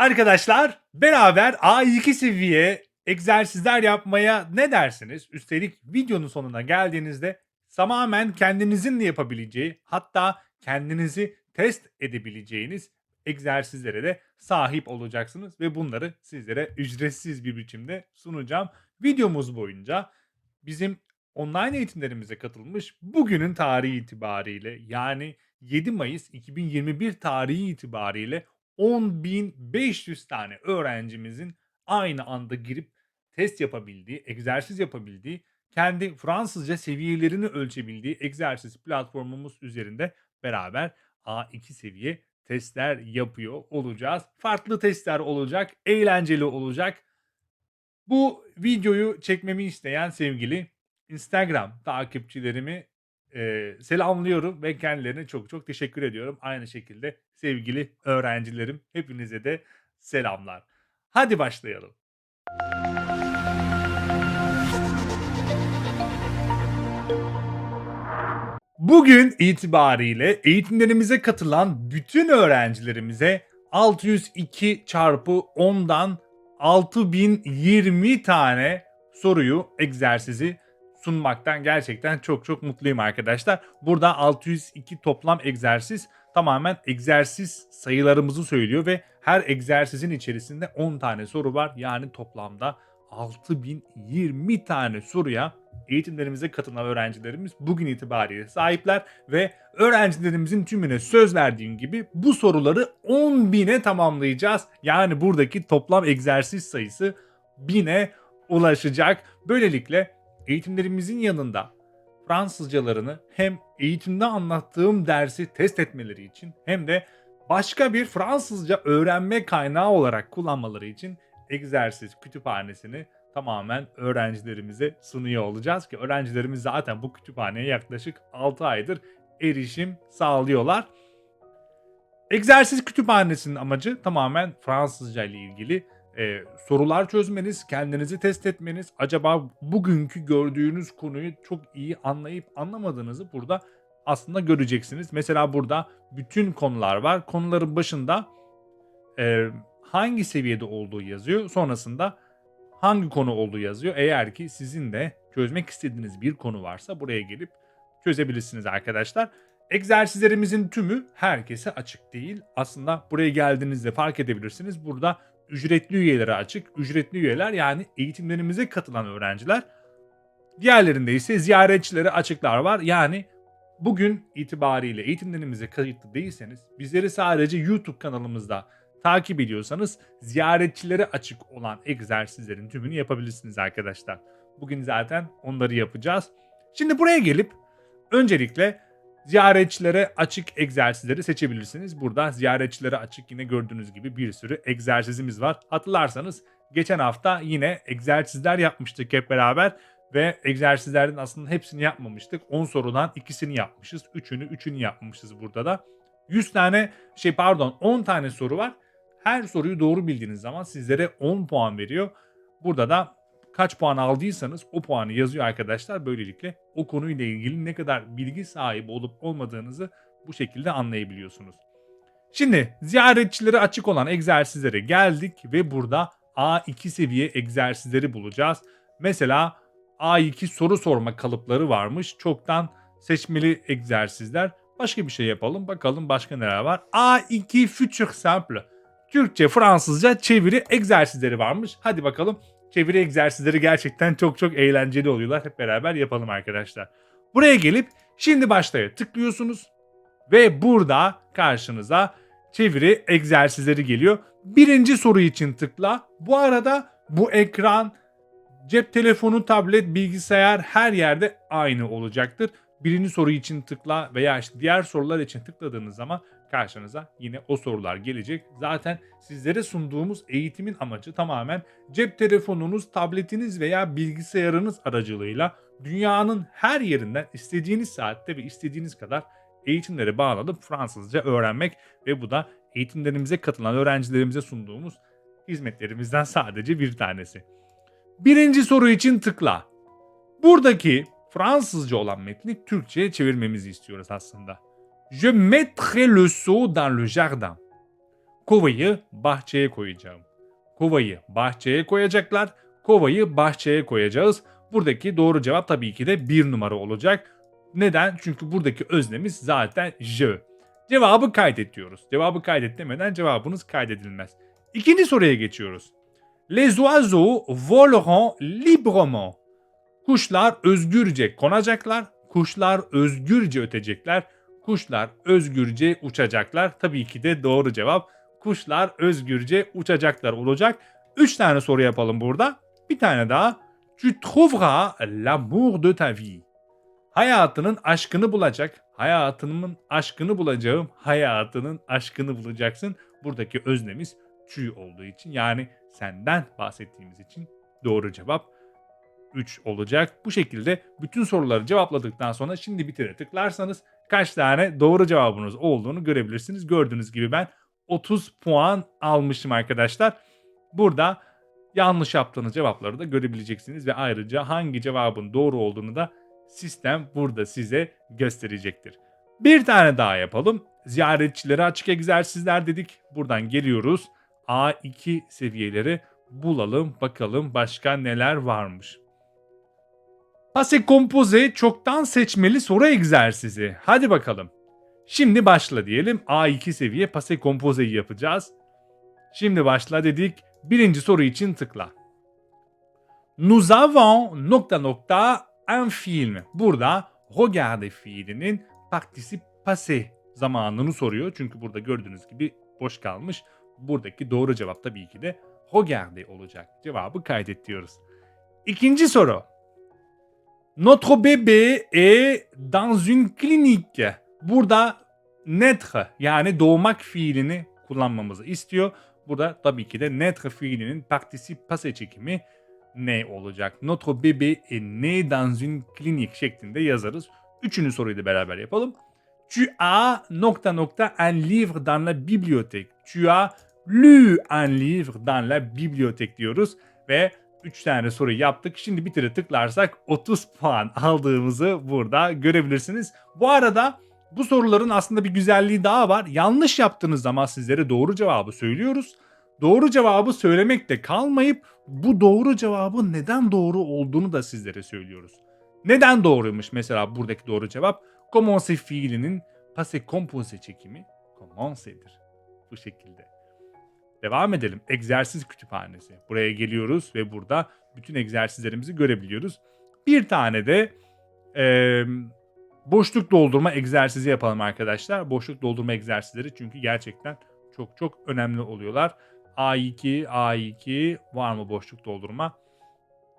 Arkadaşlar beraber A2 seviye egzersizler yapmaya ne dersiniz? Üstelik videonun sonuna geldiğinizde tamamen kendinizin de yapabileceği hatta kendinizi test edebileceğiniz egzersizlere de sahip olacaksınız ve bunları sizlere ücretsiz bir biçimde sunacağım. Videomuz boyunca bizim online eğitimlerimize katılmış bugünün tarihi itibariyle yani 7 Mayıs 2021 tarihi itibariyle 10.500 tane öğrencimizin aynı anda girip test yapabildiği, egzersiz yapabildiği, kendi Fransızca seviyelerini ölçebildiği egzersiz platformumuz üzerinde beraber A2 seviye testler yapıyor olacağız. Farklı testler olacak, eğlenceli olacak. Bu videoyu çekmemi isteyen sevgili Instagram takipçilerimi e, selamlıyorum ve kendilerine çok çok teşekkür ediyorum. Aynı şekilde sevgili öğrencilerim hepinize de selamlar. Hadi başlayalım. Bugün itibariyle eğitimlerimize katılan bütün öğrencilerimize 602 çarpı 10'dan 6020 tane soruyu, egzersizi sunmaktan gerçekten çok çok mutluyum arkadaşlar. Burada 602 toplam egzersiz tamamen egzersiz sayılarımızı söylüyor ve her egzersizin içerisinde 10 tane soru var. Yani toplamda 6020 tane soruya eğitimlerimize katılan öğrencilerimiz bugün itibariyle sahipler ve öğrencilerimizin tümüne söz verdiğim gibi bu soruları 10.000'e tamamlayacağız. Yani buradaki toplam egzersiz sayısı 1000'e ulaşacak. Böylelikle eğitimlerimizin yanında Fransızcalarını hem eğitimde anlattığım dersi test etmeleri için hem de başka bir Fransızca öğrenme kaynağı olarak kullanmaları için egzersiz kütüphanesini tamamen öğrencilerimize sunuyor olacağız ki öğrencilerimiz zaten bu kütüphaneye yaklaşık 6 aydır erişim sağlıyorlar. Egzersiz kütüphanesinin amacı tamamen Fransızca ile ilgili e, sorular çözmeniz, kendinizi test etmeniz, acaba bugünkü gördüğünüz konuyu çok iyi anlayıp anlamadığınızı burada aslında göreceksiniz. Mesela burada bütün konular var. Konuların başında e, hangi seviyede olduğu yazıyor. Sonrasında hangi konu olduğu yazıyor. Eğer ki sizin de çözmek istediğiniz bir konu varsa buraya gelip çözebilirsiniz arkadaşlar. Egzersizlerimizin tümü herkese açık değil. Aslında buraya geldiğinizde fark edebilirsiniz. Burada ücretli üyelere açık. Ücretli üyeler yani eğitimlerimize katılan öğrenciler. Diğerlerinde ise ziyaretçilere açıklar var. Yani bugün itibariyle eğitimlerimize kayıtlı değilseniz bizleri sadece YouTube kanalımızda takip ediyorsanız ziyaretçilere açık olan egzersizlerin tümünü yapabilirsiniz arkadaşlar. Bugün zaten onları yapacağız. Şimdi buraya gelip öncelikle ziyaretçilere açık egzersizleri seçebilirsiniz. Burada ziyaretçilere açık yine gördüğünüz gibi bir sürü egzersizimiz var. Hatırlarsanız geçen hafta yine egzersizler yapmıştık hep beraber ve egzersizlerin aslında hepsini yapmamıştık. 10 sorudan ikisini yapmışız. 3'ünü 3'ünü yapmışız burada da. 100 tane şey pardon 10 tane soru var. Her soruyu doğru bildiğiniz zaman sizlere 10 puan veriyor. Burada da kaç puan aldıysanız o puanı yazıyor arkadaşlar. Böylelikle o konuyla ilgili ne kadar bilgi sahibi olup olmadığınızı bu şekilde anlayabiliyorsunuz. Şimdi ziyaretçilere açık olan egzersizlere geldik ve burada A2 seviye egzersizleri bulacağız. Mesela A2 soru sorma kalıpları varmış. Çoktan seçmeli egzersizler. Başka bir şey yapalım. Bakalım başka neler var. A2 Future Simple. Türkçe, Fransızca çeviri egzersizleri varmış. Hadi bakalım çeviri egzersizleri gerçekten çok çok eğlenceli oluyorlar. Hep beraber yapalım arkadaşlar. Buraya gelip şimdi başlaya tıklıyorsunuz ve burada karşınıza çeviri egzersizleri geliyor. Birinci soru için tıkla. Bu arada bu ekran cep telefonu, tablet, bilgisayar her yerde aynı olacaktır. Birinci soru için tıkla veya işte diğer sorular için tıkladığınız zaman karşınıza yine o sorular gelecek. Zaten sizlere sunduğumuz eğitimin amacı tamamen cep telefonunuz, tabletiniz veya bilgisayarınız aracılığıyla dünyanın her yerinden istediğiniz saatte ve istediğiniz kadar eğitimlere bağlanıp Fransızca öğrenmek ve bu da eğitimlerimize katılan öğrencilerimize sunduğumuz hizmetlerimizden sadece bir tanesi. Birinci soru için tıkla. Buradaki Fransızca olan metni Türkçe'ye çevirmemizi istiyoruz aslında. Je mettrai le seau dans le jardin. kovayı bahçeye koyacağım. Kovayı bahçeye koyacaklar. Kovayı bahçeye koyacağız. Buradaki doğru cevap tabii ki de bir numara olacak. Neden? Çünkü buradaki öznemiz zaten je. Cevabı kaydet diyoruz. Cevabı kaydet demeden cevabınız kaydedilmez. İkinci soruya geçiyoruz. Les oiseaux voleront librement. Kuşlar özgürce konacaklar. Kuşlar özgürce ötecekler. Kuşlar özgürce uçacaklar. Tabii ki de doğru cevap. Kuşlar özgürce uçacaklar olacak. Üç tane soru yapalım burada. Bir tane daha. Tu trouveras l'amour de ta vie. Hayatının aşkını bulacak. Hayatımın aşkını bulacağım. Hayatının aşkını bulacaksın. Buradaki öznemiz tu olduğu için yani senden bahsettiğimiz için doğru cevap 3 olacak. Bu şekilde bütün soruları cevapladıktan sonra şimdi bitire tıklarsanız kaç tane doğru cevabınız olduğunu görebilirsiniz. Gördüğünüz gibi ben 30 puan almışım arkadaşlar. Burada yanlış yaptığınız cevapları da görebileceksiniz ve ayrıca hangi cevabın doğru olduğunu da sistem burada size gösterecektir. Bir tane daha yapalım. Ziyaretçilere açık egzersizler dedik. Buradan geliyoruz. A2 seviyeleri bulalım bakalım başka neler varmış. Pase kompoze çoktan seçmeli soru egzersizi. Hadi bakalım. Şimdi başla diyelim. A2 seviye pase kompozeyi yapacağız. Şimdi başla dedik. Birinci soru için tıkla. Nous avons nokta nokta un film. Burada regarde fiilinin particip passé zamanını soruyor. Çünkü burada gördüğünüz gibi boş kalmış. Buradaki doğru cevap tabii ki de regarde olacak. Cevabı kaydet diyoruz. İkinci soru. Notre bébé est dans une clinique. Burada naître yani doğmak fiilini kullanmamızı istiyor. Burada tabii ki de naître fiilinin particip passé çekimi ne olacak? Notre bébé est né dans une clinique şeklinde yazarız. Üçüncü soruyu da beraber yapalım. Tu as nokta nokta un livre dans la bibliothèque. Tu as lu un livre dans la bibliothèque diyoruz ve 3 tane soru yaptık. Şimdi bitire tıklarsak 30 puan aldığımızı burada görebilirsiniz. Bu arada bu soruların aslında bir güzelliği daha var. Yanlış yaptığınız zaman sizlere doğru cevabı söylüyoruz. Doğru cevabı söylemekte kalmayıp bu doğru cevabın neden doğru olduğunu da sizlere söylüyoruz. Neden doğruymuş mesela buradaki doğru cevap? Commence fiilinin passé composé çekimi commence'dir. Bu şekilde. Devam edelim. Egzersiz kütüphanesi. Buraya geliyoruz ve burada bütün egzersizlerimizi görebiliyoruz. Bir tane de e, boşluk doldurma egzersizi yapalım arkadaşlar. Boşluk doldurma egzersizleri çünkü gerçekten çok çok önemli oluyorlar. A2, A2 var mı boşluk doldurma?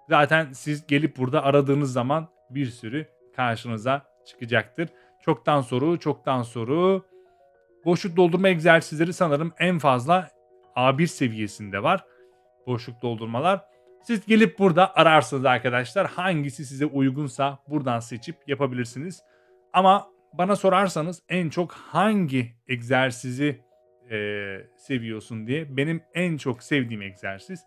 Zaten siz gelip burada aradığınız zaman bir sürü karşınıza çıkacaktır. Çoktan soru, çoktan soru. Boşluk doldurma egzersizleri sanırım en fazla A1 seviyesinde var. Boşluk doldurmalar. Siz gelip burada ararsınız arkadaşlar. Hangisi size uygunsa buradan seçip yapabilirsiniz. Ama bana sorarsanız en çok hangi egzersizi e, seviyorsun diye benim en çok sevdiğim egzersiz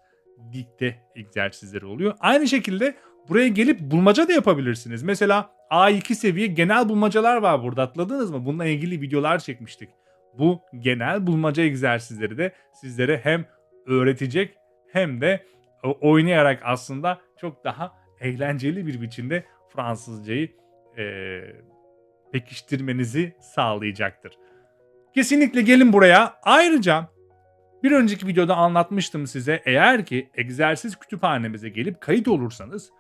dikte egzersizleri oluyor. Aynı şekilde buraya gelip bulmaca da yapabilirsiniz. Mesela A2 seviye genel bulmacalar var burada atladınız mı? Bununla ilgili videolar çekmiştik. Bu genel bulmaca egzersizleri de sizlere hem öğretecek hem de oynayarak aslında çok daha eğlenceli bir biçimde Fransızcayı e, pekiştirmenizi sağlayacaktır. Kesinlikle gelin buraya. Ayrıca bir önceki videoda anlatmıştım size eğer ki egzersiz kütüphanemize gelip kayıt olursanız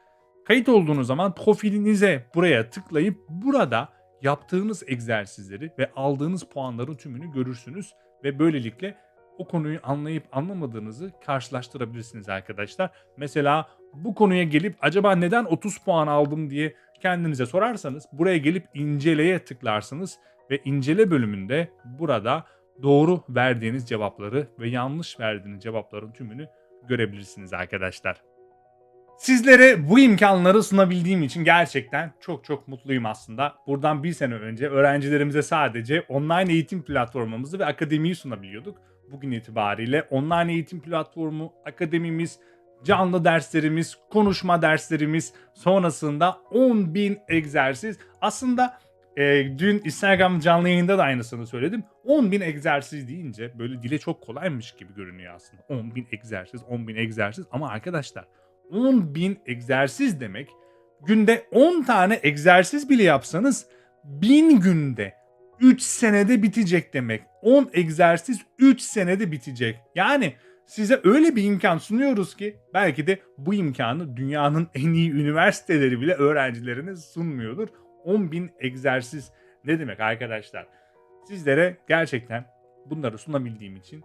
kayıt olduğunuz zaman profilinize buraya tıklayıp burada yaptığınız egzersizleri ve aldığınız puanların tümünü görürsünüz ve böylelikle o konuyu anlayıp anlamadığınızı karşılaştırabilirsiniz arkadaşlar. Mesela bu konuya gelip acaba neden 30 puan aldım diye kendinize sorarsanız buraya gelip inceleye tıklarsınız ve incele bölümünde burada doğru verdiğiniz cevapları ve yanlış verdiğiniz cevapların tümünü görebilirsiniz arkadaşlar. Sizlere bu imkanları sunabildiğim için gerçekten çok çok mutluyum aslında. Buradan bir sene önce öğrencilerimize sadece online eğitim platformumuzu ve akademiyi sunabiliyorduk. Bugün itibariyle online eğitim platformu, akademimiz, canlı derslerimiz, konuşma derslerimiz, sonrasında 10.000 egzersiz. Aslında e, dün Instagram canlı yayında da aynısını söyledim. 10.000 egzersiz deyince böyle dile çok kolaymış gibi görünüyor aslında. 10.000 egzersiz, 10.000 egzersiz ama arkadaşlar 10.000 egzersiz demek günde 10 tane egzersiz bile yapsanız 1000 günde 3 senede bitecek demek. 10 egzersiz 3 senede bitecek. Yani size öyle bir imkan sunuyoruz ki belki de bu imkanı dünyanın en iyi üniversiteleri bile öğrencilerine sunmuyordur. 10.000 egzersiz ne demek arkadaşlar? Sizlere gerçekten bunları sunabildiğim için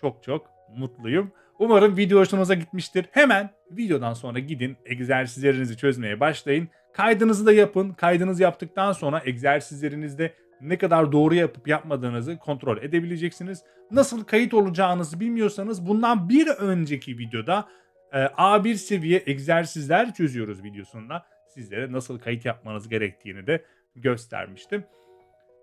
çok çok mutluyum. Umarım video hoşunuza gitmiştir. Hemen videodan sonra gidin egzersizlerinizi çözmeye başlayın. Kaydınızı da yapın. Kaydınızı yaptıktan sonra egzersizlerinizde ne kadar doğru yapıp yapmadığınızı kontrol edebileceksiniz. Nasıl kayıt olacağınızı bilmiyorsanız bundan bir önceki videoda e, A1 seviye egzersizler çözüyoruz videosunda sizlere nasıl kayıt yapmanız gerektiğini de göstermiştim.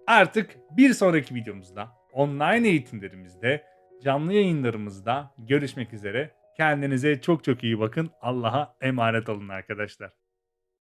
Artık bir sonraki videomuzda online eğitimlerimizde canlı yayınlarımızda görüşmek üzere. Kendinize çok çok iyi bakın. Allah'a emanet olun arkadaşlar.